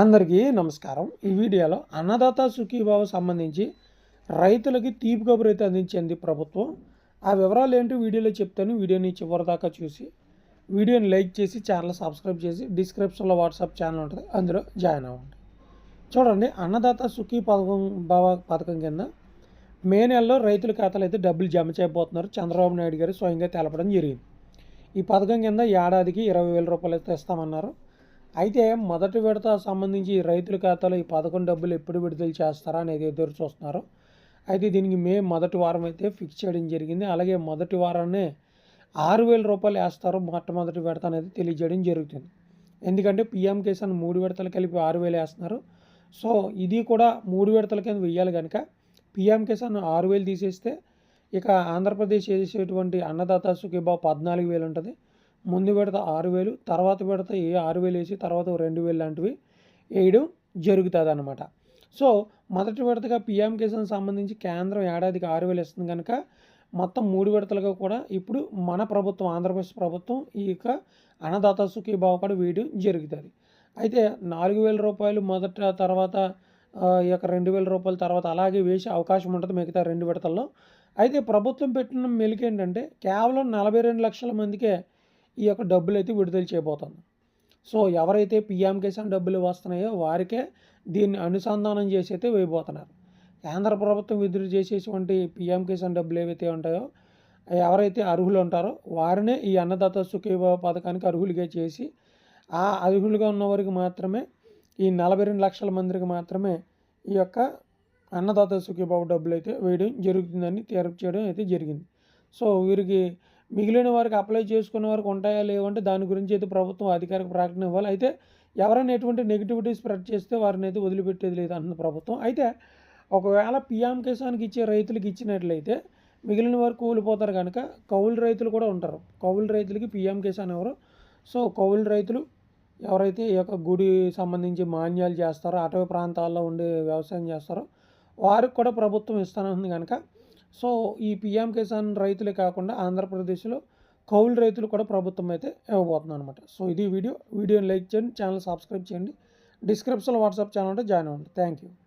అందరికీ నమస్కారం. ఈ వీడియోలో అన్నదాత సుఖీభావ సంబంధించి రైతులకి తీపి కబురు అయితే అందించింది ప్రభుత్వం. ఆ వివరాలు ఏంటో వీడియోలో చెప్తాను. వీడియోని చివరి దాకా చూసి వీడియోని లైక్ చేసి ఛానల్ సబ్స్క్రైబ్ చేసి డిస్క్రిప్షన్లో వాట్సాప్ ఛానల్ ఉంటుంది. అందులో జాయిన్ అవ్వండి. చూడండి అన్నదాత సుఖీ పథకం భావ పథకం కింద మే నెలలో రైతుల ఖాతాలు అయితే డబ్బులు జమ చేయబోతున్నారు. చంద్రబాబు నాయుడు గారు స్వయంగా తెలపడం జరిగింది. ఈ పథకం కింద ఏడాదికి ఇరవై వేల రూపాయలు అయితే ఇస్తామన్నారు. అయితే మొదటి విడత సంబంధించి రైతుల ఖాతాలో ఈ పథకం డబ్బులు ఎప్పుడు విడుదల చేస్తారా అనేది ఎదురు చూస్తున్నారు. అయితే దీనికి మే మొదటి వారం అయితే ఫిక్స్ చేయడం జరిగింది. అలాగే మొదటి వారాన్నే ఆరు వేల రూపాయలు వేస్తారు మొట్టమొదటి విడత అనేది తెలియజేయడం జరుగుతుంది. ఎందుకంటే పిఎం కిసాన్ మూడు విడతలు కలిపి ఆరు వేలు వేస్తున్నారు. సో ఇది కూడా మూడు విడతల కింద వెయ్యాలి కనుక పిఎం కిసాన్ ఆరు వేలు తీసేస్తే ఇక ఆంధ్రప్రదేశ్ చేసేటువంటి అన్నదాత సుఖీబాబు పద్నాలుగు వేలు ఉంటుంది. ముందు విడత ఆరు వేలు తర్వాత విడత ఏ ఆరు వేలు వేసి తర్వాత రెండు వేలు లాంటివి వేయడం జరుగుతుంది అనమాట సో మొదటి విడతగా పిఎం కిసాన్ సంబంధించి కేంద్రం ఏడాదికి ఆరు వేలు ఇస్తుంది కనుక మొత్తం మూడు విడతలుగా కూడా ఇప్పుడు మన ప్రభుత్వం ఆంధ్రప్రదేశ్ ప్రభుత్వం ఈ యొక్క అన్నదాత సుఖీభావ కూడా వేయడం జరుగుతుంది. అయితే నాలుగు వేల రూపాయలు మొదట తర్వాత ఈ యొక్క రెండు వేల రూపాయల తర్వాత అలాగే వేసే అవకాశం ఉంటుంది మిగతా రెండు విడతల్లో. అయితే ప్రభుత్వం పెట్టిన మెలికి ఏంటంటే కేవలం నలభై రెండు లక్షల మందికే ఈ యొక్క డబ్బులు అయితే విడుదల చేయబోతుంది. సో ఎవరైతే పిఎం కిసాన్ డబ్బులు వస్తున్నాయో వారికే దీన్ని అనుసంధానం చేసి అయితే వేయబోతున్నారు. కేంద్ర ప్రభుత్వం విడుదల చేసేటువంటి పిఎం కిసాన్ డబ్బులు ఏవైతే ఉంటాయో ఎవరైతే అర్హులు ఉంటారో వారినే ఈ అన్నదాత సుఖీభావ పథకానికి అర్హులుగా చేసి ఆ అర్హులుగా ఉన్న వారికి మాత్రమే ఈ నలభై రెండు లక్షల మందికి మాత్రమే ఈ యొక్క అన్నదాత సుఖీభావ డబ్బులు అయితే వేయడం జరుగుతుందని తీర్పు చేయడం అయితే జరిగింది. సో వీరికి మిగిలిన వారికి అప్లై చేసుకున్న వారికి ఉంటాయా లేవంటే దాని గురించి అయితే ప్రభుత్వం అధికారిక ప్రకటన ఇవ్వాలి. అయితే ఎవరైనా ఎటువంటి నెగిటివిటీ స్ప్రెడ్ చేస్తే వారిని అయితే వదిలిపెట్టేది లేదు అంటున్న ప్రభుత్వం. అయితే ఒకవేళ పిఎం కిసాన్కి ఇచ్చే రైతులకు ఇచ్చినట్లయితే మిగిలిన వారు కూలిపోతారు కనుక కౌలు రైతులు కూడా ఉంటారు. కౌలు రైతులకి పిఎం కిసాన్ ఎవరు? సో కౌలు రైతులు ఎవరైతే ఈ యొక్క గుడి సంబంధించి మాన్యాలు చేస్తారో అటవీ ప్రాంతాల్లో ఉండే వ్యవసాయం చేస్తారో వారికి కూడా ప్రభుత్వం ఇస్తానంది కనుక సో ఈ పిఎం కిసాన్ రైతులే కాకుండా ఆంధ్రప్రదేశ్లో కౌలు రైతులు కూడా ప్రభుత్వం అయితే ఇవ్వబోతుంది అనమాట సో ఇది వీడియో. వీడియోని లైక్ చేయండి ఛానల్ సబ్స్క్రైబ్ చేయండి. డిస్క్రిప్షన్లో వాట్సాప్ ఛానల్ ఉంటే జాయిన్ అవ్వండి. Thank you